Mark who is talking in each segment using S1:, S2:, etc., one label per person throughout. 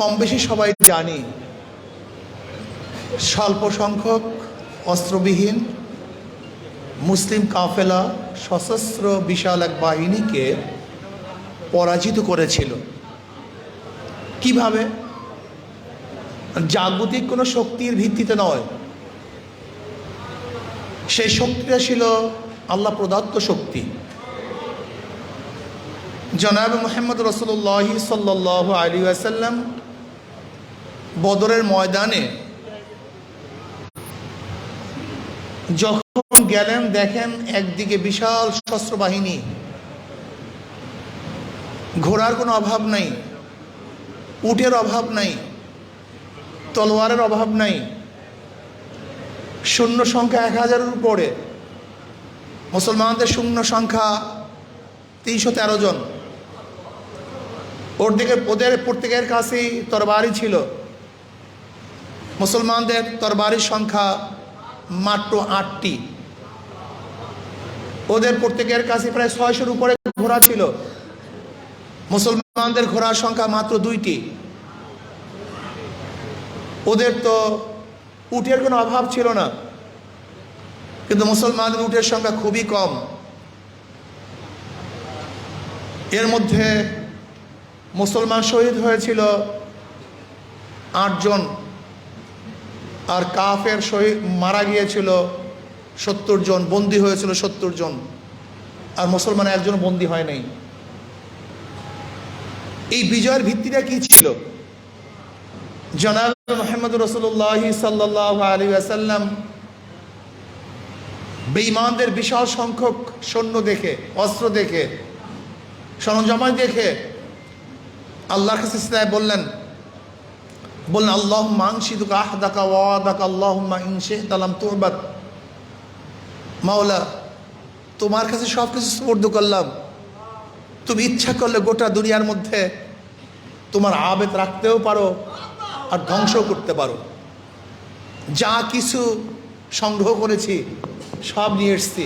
S1: কম বেশি সবাই জানি, স্বল্প সংখ্যক, অস্ত্রবিহীন, মুসলিম কাফেলা সশস্ত্র বিশাল এক বাহিনীকে পরাজিত করেছিল। কীভাবে? জাগতিক কোনো শক্তির ভিত্তিতে নয়। সেই শক্তিটা ছিল আল্লাহ প্রদত্ত শক্তি। জনাব মোহাম্মদ রসুল্লাহ সাল্লাহ আলী আসাল্লাম বদরের ময়দানে। যখন গেলেন, দেখেন একদিকে বিশাল সশস্ত্র বাহিনী। ঘোড়ার কোনো অভাব নাই, উটের অভাব নাই, তলোয়ারের অভাব নাই। শূন্য সংখ্যা এক হাজারের উপরে। মুসলমানদের শূন্য সংখ্যা তিনশো তেরো জন। ওর দিকে ওদের প্রত্যেকের কাছেই তরবারি ছিল। মুসলমানদের তরবারির সংখ্যা মাত্র আটটি। ওদের প্রত্যেকের কাছে প্রায় ছয়শোর উপরে ঘোড়া ছিল। মুসলমানদের ঘোড়ার সংখ্যা মাত্র দুইটি। ওদের তো উটের কোনো অভাব ছিল না। কিন্তু মুসলমানদের উটের সংখ্যা খুবই কম। এর মধ্যে মুসলমান শহীদ হয়েছিল আটজন। আর কাফের শহীদ মারা গিয়েছিল সত্তর জন, বন্দি হয়েছিল সত্তর জন। আর মুসলমান একজন বন্দি হয় নাই। এই বিজয়ের ভিত্তিটা কি ছিল? জনাব মোহাম্মদ রসুল্লাহ সাল্লাহ আলী আসাল্লাম বেঈমানদের বিশাল সংখ্যক সৈন্য দেখে, অস্ত্র দেখে সরঞ্জামাই দেখে আল্লাহর কাছে বললেন বললেন আল্লাহ মাংসিদুকা আহদাকা ওয়াদাকা আল্লাহ ইনশে তালাম তোরবাদ মাওলা, তোমার কাছে সব কিছু স্পর্ধ করলাম। তুমি ইচ্ছা করলে গোটা দুনিয়ার মধ্যে তোমার আবেদ রাখতেও পারো আর ধ্বংস করতে পারো। যা কিছু সংগ্রহ করেছি, সব নিয়ে এসছি।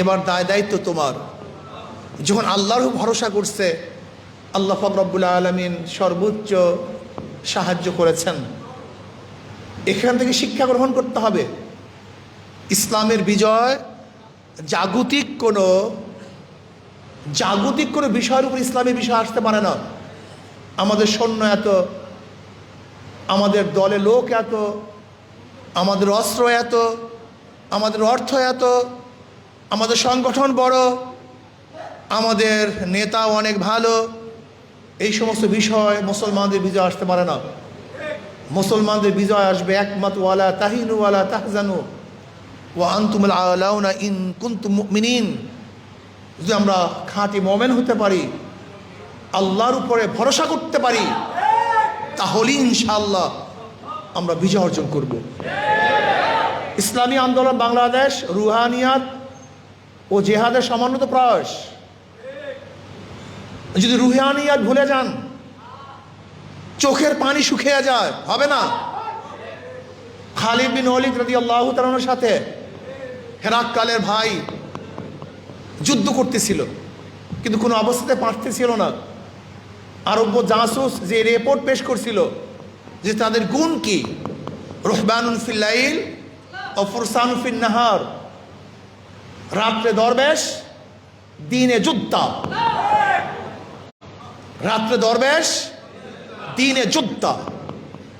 S1: এবার দায় দায়িত্ব তোমার। যখন আল্লাহর ভরসা করছে, আল্লাহ ফবরবুল আলমিন সর্বোচ্চ সাহায্য করেছেন। এখান থেকে শিক্ষা গ্রহণ করতে হবে। ইসলামের বিজয় জাগতিক কোনো জাগতিক কোনো বিষয়ের উপর ইসলামী বিষয় আসতে পারে না। আমাদের সৈন্য এত, আমাদের দলে লোক এত, আমাদের অস্ত্র এত, আমাদের অর্থ এত, আমাদের সংগঠন বড়, আমাদের নেতা অনেক ভালো। এই সমস্ত বিষয় মুসলমানদের বিজয় আসতে পারে না। মুসলমানদের বিজয় আসবে একমাত্র ওয়ালা তাহিনু ওয়ালা তাহজানু। ও আন্তুমুল ইন কুন্তু মিনিন যদি আমরা খাঁটি মোমেন হতে পারি, আল্লাহর উপরে ভরসা করতে পারি তাহলে ইনশাআল্লাহ আমরা বিজয় অর্জন করব। ইসলামী আন্দোলন বাংলাদেশ, রুহানিয়াত ও জেহাদের সমান্যত প্রয়াস। যদি রুহানিয়াত ভুলে যান, চোখের পানি শুকিয়ে যায়, হবে না? খালিদ বিন অলিদ রদি আল্লাহ তালানোর সাথে হেরাক্কালের ভাই যুদ্ধ করতেছিল, কিন্তু কোনো অবস্থাতে পারতেছিল না। আরব্য জাসুস যে রিপোর্ট পেশ করছিল যে তাদের গুণ কি? রহবানুল ফিল্লাইল ও ফুরসান ফিন নাহার। রাত্রে দরবেশ, দিনে যোদ্ধা। রাত্রে দরবেশ, দিনে যোদ্ধা।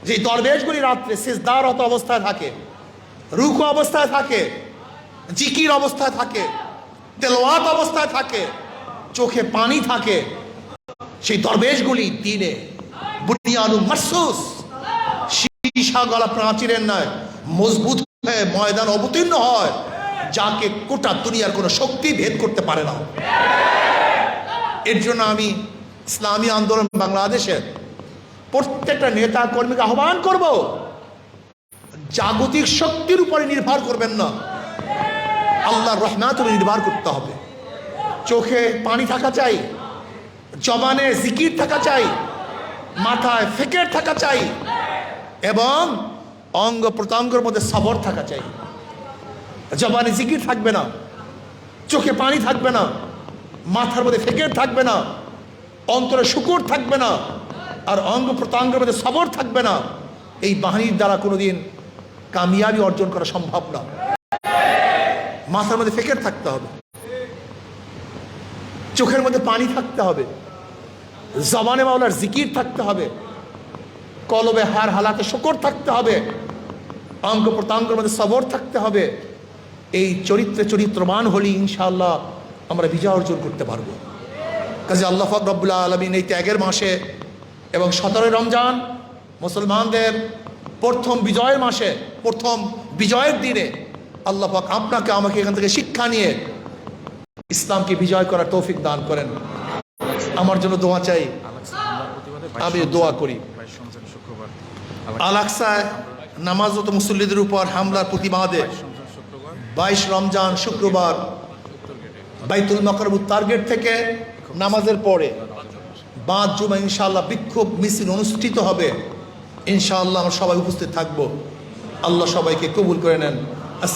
S1: যে দরবেশগুলি রাত্রে সিজদারত অবস্থায় থাকে, রুকু অবস্থায় থাকে, জিকির অবস্থায় থাকে তেলোয়াত অবস্থায় থাকে, চোখে পানি থাকে, সেই দরবেশগুলি দিনে বুনিয়ানু মাসুস সীসা গলা প্রাচীরের নয় মজবুত হয়ে ময়দান অবতীর্ণ হয়, যাকে কোটা দুনিয়ার কোনো শক্তি ভেদ করতে পারে না। এর জন্য আমি ইসলামী আন্দোলন বাংলাদেশের প্রত্যেকটা নেতা কর্মীকে আহ্বান করব। জাগতিক শক্তির উপরে নির্ভর করবেন না। আল্লাহ রহমাত নির্ভর করতে হবে। চোখে পানি থাকা চাই, জবানে জিকির থাকা চাই, মাথায় ফেকের থাকা চাই এবং অঙ্গ প্রত্যঙ্গের মধ্যে সবর থাকা চাই। জবানে জিকির থাকবে না, চোখে পানি থাকবে না, মাথার মধ্যে ফেকের থাকবে না। অন্তরে শুকুর থাকবে না, আর অঙ্গ প্রত্যঙ্গের মধ্যে সবর থাকবে না। এই বাহিনীর দ্বারা কোনোদিন কামিয়াবি অর্জন করা সম্ভব না। মাথার মধ্যে ফেকের থাকতে হবে। চোখের মধ্যে পানি থাকতে হবে। জবানে মাওলার জিকির থাকতে হবে। কলবে হার হালাতে শকর থাকতে হবে। অঙ্গ প্রত্যঙ্গের মধ্যে সবর থাকতে হবে। এই চরিত্রে চরিত্রমান হলেই ইনশাআল্লাহ আমরা বিজয় অর্জন করতে পারব। কাজে আল্লাহ ফাক রব্বুল্লাহ আলমিন এই ত্যাগের মাসে এবং সতেরোই রমজান মুসলমানদের প্রথম বিজয়ের মাসে, প্রথম বিজয়ের দিনে আল্লাহ পাক আপনাকে, আমাকে এখান থেকে শিক্ষা নিয়ে ইসলামকে বিজয় করার তৌফিক দান করেন। আমার জন্য দোয়া চাই। আমি দোয়া করি। আলাক্সায় নামাজরত মুসল্লিদের উপর হামলার প্রতিবাদে বাইশ রমজান শুক্রবার বাইতুল মকরবুত টার্গেট থেকে নামাজের পরে বাঁধ জুমা ইনশাআল্লাহ বিক্ষোভ মিছিল অনুষ্ঠিত হবে। ইনশাআল্লাহ আমরা সবাই উপস্থিত থাকব। আল্লাহ সবাইকে কবুল করে নেন।